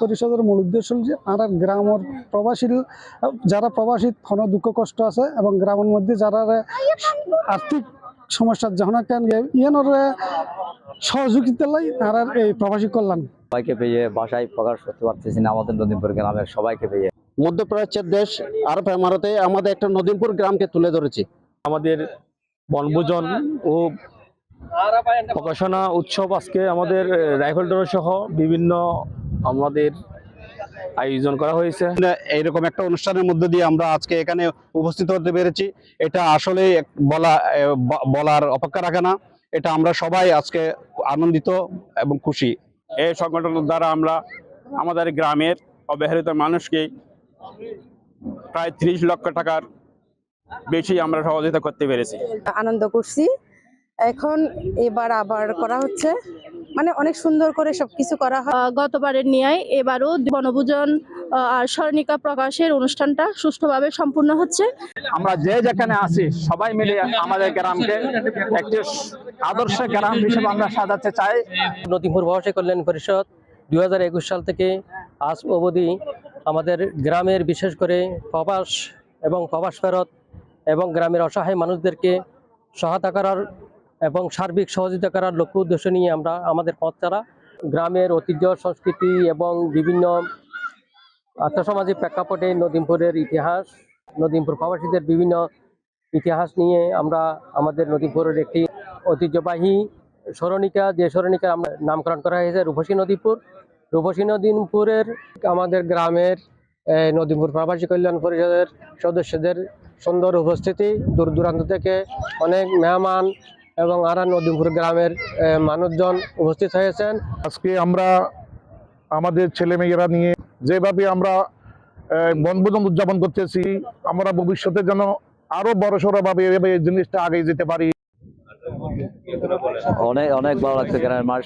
পরিষদের মূল উদ্দেশ্য হল যে আর গ্রামের প্রবাসী যারা প্রবাসী কোনো দুঃখ কষ্ট আছে এবং গ্রামের মধ্যে যারা আর্থিক সমস্যার যখন কেন ইয়ানোর সহযোগিতা লাই আর এই প্রবাসী কল্যাণ। সবাইকে পেয়ে ভাষায় প্রকাশ করতে পারতেছি না আমাদের নদীপুর গ্রামের সবাইকে পেয়ে। মধ্যপ্রাচ্যের দেশ আরব এমারতে আমাদের একটা নদীমপুর গ্রামকে তুলে ধরেছি। আমাদের বনভোজন ও প্রকাশনা উৎসব আজকে আমাদের রাইফেল ডোর সহ বিভিন্ন আমাদের আয়োজন করা হয়েছে। এইরকম একটা অনুষ্ঠানের মধ্যে দিয়ে আমরা আজকে এখানে উপস্থিত হতে পেরেছি। এটা আসলে বলা বলার অপেক্ষা রাখে না। এটা আমরা সবাই আজকে আনন্দিত এবং খুশি। এই সংগঠনের দ্বারা আমরা আমাদের গ্রামের অবহেলিত মানুষকে প্রায় ত্রিশ লক্ষ টাকার বেশি আমরা সহযোগিতা করতে পেরেছি। আনন্দ করছি। এখন এবার আবার করা হচ্ছে। মানে অনেক সুন্দর করে সবকিছু করা হয়। গতবারের ন্যায় এবারও বনভোজন আহ, আর স্মরণিকা প্রকাশের অনুষ্ঠানটা সুষ্ঠুভাবে সম্পূর্ণ হচ্ছে। আমরা যে যেখানে আছি সবাই মিলে আমাদের গ্রামকে একটি আদর্শ গ্রাম হিসেবে আমরা সাজাতে চাই। নদীপুর প্রবাসী কল্যাণ পরিষদ দুই হাজার একুশ সাল থেকে আজ অবধি আমাদের গ্রামের বিশেষ করে প্রবাস এবং প্রবাস ফেরত এবং গ্রামের অসহায় মানুষদেরকে সহায়তা করার এবং সার্বিক সহযোগিতা করার লক্ষ্য উদ্দেশ্য নিয়ে আমরা আমাদের পথ চালা গ্রামের ঐতিহ্য সংস্কৃতি এবং বিভিন্ন আর্থসামাজিক প্রেক্ষাপটে নদীমপুরের ইতিহাস নদীমপুর প্রবাসীদের বিভিন্ন ইতিহাস নিয়ে আমরা আমাদের নদীপুরের একটি ঐতিহ্যবাহী স্মরণিকা যে স্মরণিকা আমরা নামকরণ করা হয়েছে রূপসী নদীপুর রূপসী নদীপুরের আমাদের গ্রামের এই, নদীপুর প্রবাসী কল্যাণ পরিষদের সদস্যদের সুন্দর উপস্থিতি দূর দূরান্ত থেকে অনেক মেহমান এবং আরা নদীমপুর গ্রামের মানুষজন উপস্থিত হয়েছেন। আজকে আমরা আমাদের ছেলেমেয়েরা নিয়ে যেভাবে আমরা আহ, বনভোজন উদযাপন করতেছি আমরা ভবিষ্যতে যেন আরও বড় সড়ো ভাবে এভাবে এই জিনিসটা আগে যেতে পারি। অনেক অনেক ভালো লাগছে গ্রামের মানুষ